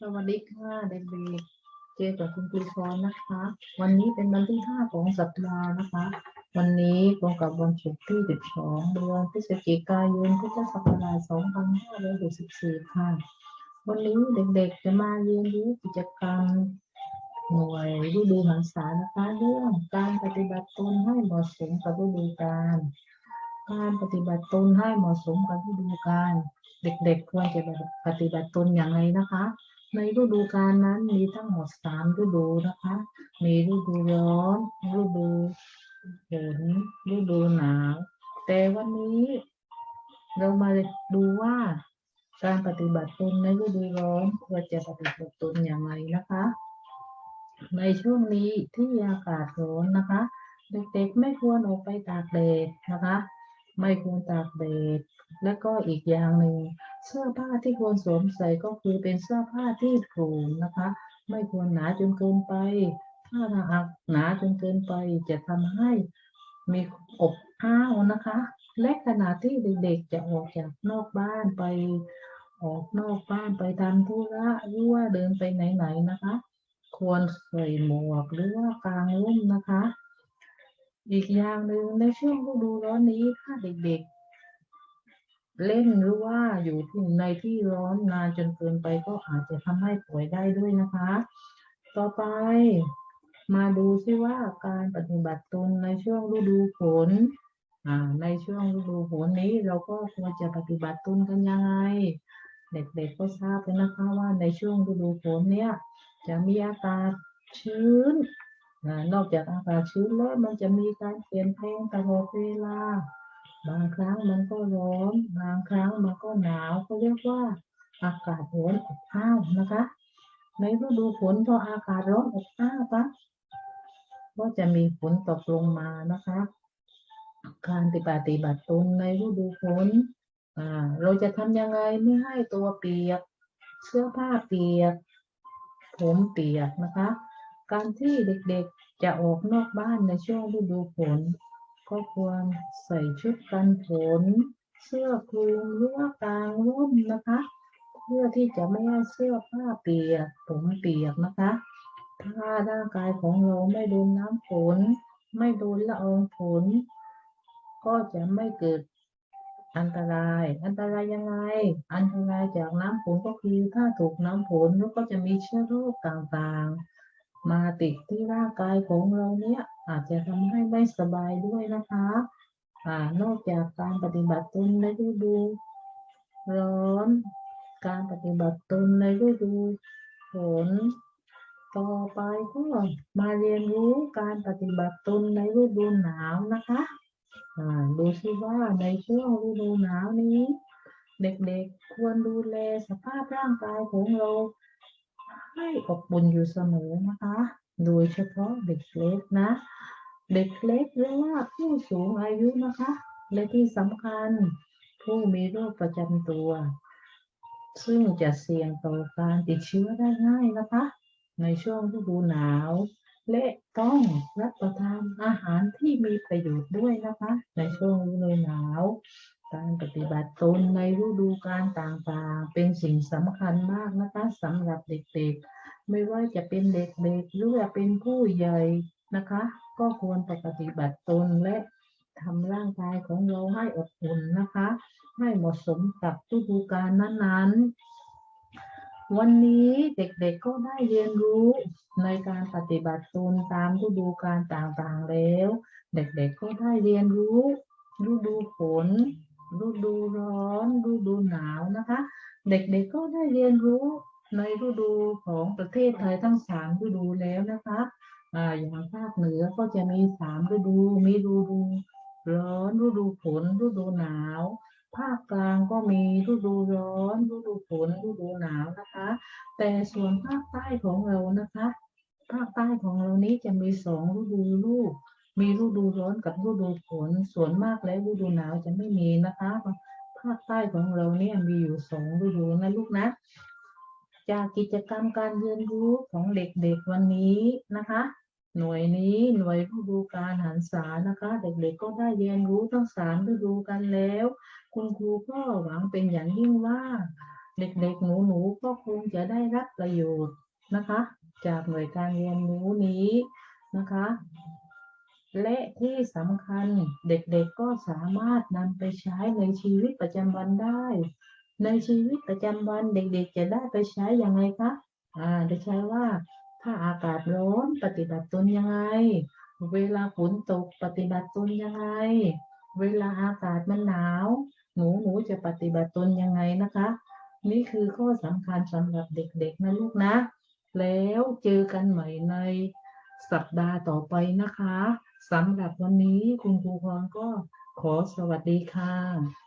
สวัสดีค่ะเด็กๆเจอกับคุณครูพรนะคะ วันนี้เป็นวันที่5ของสัปดาห์นะคะ วันนี้ตรงกับวันศุกร์ที่12เดือนพฤศจิกายนพุทธศักราช2564ค่ะ วันนี้เด็กๆจะมาเรียนรู้กิจกรรมหน่วยฤดูหันษานะคะ เรื่องการปฏิบัติตนให้เหมาะสมกับฤดูกาลการปฏิบัติตนให้เหมาะสมกับฤดูกาลเด็กๆควรจะปฏิบัติตนอย่างไรนะคะ ในฤดูกาลนั้นมีทั้งหมดสามฤดูนะคะ มีฤดูร้อนฤดูฝนฤดูหนาว แต่วันนี้เรามาดูว่าการปฏิบัติตนในฤดูร้อนควรจะปฏิบัติตนอย่างไรนะคะ ในช่วงนี้ที่อากาศร้อนนะคะ เด็กๆไม่ควรออกไปตากแดดนะคะ ไม่ควรตากแดดและก็อีกอย่างหนึ่ง เสื้อผ้าที่ควรสวมใส่ก็คือเป็นเสื้อผ้าที่โปร่งนะคะ ไม่ควรหนาจนเกินไป ถ้าหากหนาจนเกินไปจะทำให้มีอบอ้าวนะคะ และขณะที่เด็กๆจะออกจากนอกบ้านไปออกนอกบ้านไปทำธุระหรือว่าเดินไปไหนๆนะคะ ควรใส่หมวกหรือว่ากางร่มนะคะ อีกอย่างหนึ่งในช่วงฤดูร้อนนี้ถ้าเด็กๆ เล่นหรือว่าอยู่ที่ในที่ร้อนนานจนเกินไปก็อาจจะทำให้ป่วยได้ด้วยนะคะ ต่อไปมาดูซิว่าการปฏิบัติตนในช่วงฤดูฝนอ่าในช่วงฤดูฝนนี้เราก็ควรจะปฏิบัติตนกันยังไง เด็กๆก็ทราบแล้วนะคะว่าในช่วงฤดูฝนเนี้ยจะมีอากาศชื้นอ่านอกจากอากาศชื้นแล้วมันจะมีการเปลี่ยนแปลงตลอดเวลา บางครั้งมันก็ร้อน บางครั้งมันก็หนาวเขาเรียกว่าอากาศร้อนอบอ้าวนะคะ ในฤดูฝนพออากาศร้อนอบอ้าวปะก็จะมีฝนตกลงมานะคะ การปฏิบัติตนในฤดูฝนอ่าเราจะทำยังไงไม่ให้ตัวเปียก เสื้อผ้าเปียก ผมเปียกนะคะ การที่เด็กๆจะออกนอกบ้านในช่วงฤดูฝน ก็ควรใส่ชุดกันฝนเสื้อคลุมหรือว่ากางร่มนะคะ เพื่อที่จะไม่ให้เสื้อผ้าเปียกผมเปียกนะคะ ถ้าร่างกายของเราไม่โดนน้ำฝนไม่โดนละอองฝนก็จะไม่เกิดอันตราย อันตรายยังไง อันตรายจากน้ำฝนก็คือถ้าถูกน้ำฝนแล้วก็จะมีเชื้อโรคต่างๆ มาติดที่ร่างกายของเราเนี้ยอาจจะทำให้ไม่สบายด้วยนะคะอ่านอกจากการปฏิบัติตนในฤดู ร้อน การปฏิบัติตนในฤดูฝนต่อไปก็มาเรียนรู้การปฏิบัติตนในฤดูหนาวนะคะอ่าดูซิว่าในช่วงฤดูหนาวนี้ เด็กๆควรดูแลสภาพร่างกายของเรา ให้อบอุ่นอยู่เสมอนะคะ โดยเฉพาะเด็กเล็กนะ เด็กเล็กหรือว่าผู้สูงอายุนะคะ และที่สำคัญผู้มีโรคประจำตัว ซึ่งจะเสี่ยงต่อการติดเชื้อได้ง่ายนะคะ ในช่วงฤดูหนาว และต้องรับประทานอาหารที่มีประโยชน์ด้วยนะคะ ในช่วงฤดูหนาว การปฏิบัติตนในฤดูกาลต่างๆ เป็นสิ่งสำคัญมากนะคะสำหรับเด็กๆ ไม่ว่าจะเป็นเด็กๆหรือว่าเป็นผู้ใหญ่นะคะ ก็ควรปฏิบัติตนและทำร่างกายของเราให้อบอุ่นนะคะ ให้เหมาะสมกับฤดูกาลนั้นๆ วันนี้เด็กๆก็ได้เรียนรู้ในการปฏิบัติตนตามฤดูกาลต่างๆแล้ว เด็กๆก็ได้เรียนรู้ฤดูฝน ฤดูร้อนฤดูหนาวนะคะ เด็กๆก็ได้เรียนรู้ในฤดูของประเทศไทยทั้งสามฤดูแล้วนะคะอ่าอย่างภาคเหนือก็จะมีสามฤดู มีฤดูร้อนฤดูฝนฤดูหนาว ภาคกลางก็มีฤดูร้อนฤดูฝนฤดูหนาวนะคะ แต่ส่วนภาคใต้ของเรานะคะ ภาคใต้ของเรานี้จะมีสองฤดูลูก มีฤดูร้อนกับฤดูฝนส่วนมากแล้วฤดูหนาวจะไม่มีนะคะภาคใต้ของเราเนี่ยมีอยู่สองฤดูนะลูกนะ จากกิจกรรมการเรียนรู้ของเด็กๆวันนี้นะคะ หน่วยนี้หน่วยฤดูการหันษานะคะ เด็กๆก็ได้เรียนรู้ทั้งสามฤดูกันแล้ว คุณครูก็หวังเป็นอย่างยิ่งว่า เด็กๆหนูๆก็คงจะได้รับประโยชน์นะคะ จากหน่วยการเรียนรู้นี้นะคะ และที่สำคัญเด็กๆก็สามารถนำไปใช้ในชีวิตประจำวันได้ ในชีวิตประจำวันเด็กๆ จะได้ไปใช้ยังไงคะอ่าได้ใช้ว่าถ้าอากาศร้อนปฏิบัติตนยังไง เวลาฝนตกปฏิบัติตนยังไง เวลาอากาศมันหนาว หนูหนูจะปฏิบัติตนยังไงนะคะ นี่คือข้อสำคัญสำหรับเด็กๆนะลูกนะ แล้วเจอกันใหม่ในสัปดาห์ต่อไปนะคะ สำหรับวันนี้คุณครูพรก็ขอสวัสดีค่ะ